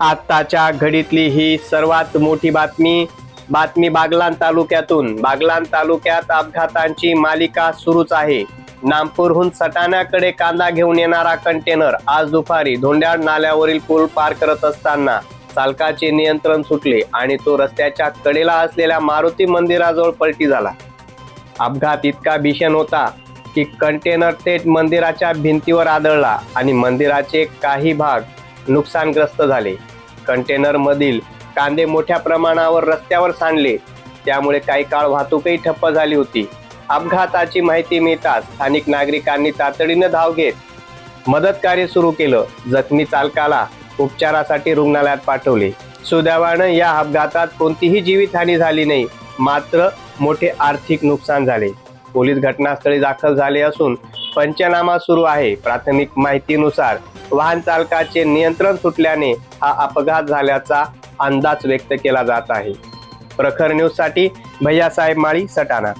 आत्ताच्या घडीतली ही सर्वात मोठी बातमी. बातमी बागलान तालुक्यातून. बागलान तालुक्यात अपघातांची मालिका सुरूच आहे. नामपूरहून सटाण्याकडे कांदा घेऊन येणारा कंटेनर आज दुपारी धोंड्याळ नाल्यावरील पूल पार करत असताना चालकाचे नियंत्रण सुटले आणि तो रस्त्याच्या कडेला असलेल्या मारुती मंदिराजवळ पलटी झाला. अपघात इतका भीषण होता की कंटेनर थेट मंदिराच्या भिंतीवर आदळला आणि मंदिराचे काही भाग नुकसानग्रस्त झाले. कंटेनरमधील कांदे मोठ्या प्रमाणावर रस्त्यावर सांडले. त्यामुळे काही काळ वाहतूकही ठप्प झाली होती. अपघाताची माहिती मिळताच स्थानिक नागरिकांनी तातडीनं धाव घेत मदत कार्य सुरू केलं. जखमी चालकाला उपचारासाठी रुग्णालयात पाठवले. सुदैवानं या अपघातात कोणतीही जीवितहानी झाली नाही. मात्र मोठे आर्थिक नुकसान झाले. पोलीस घटनास्थळी दाखल झाले असून पंचनामा सुरू आहे. प्राथमिक माहितीनुसार वाहन चालकाचे नियंत्रण सुटल्याने हा अपघात झाल्याचा अंदाज व्यक्त केला जात आहे. प्रखर न्यूजसाठी भैयासाहेब माळी सटाणा.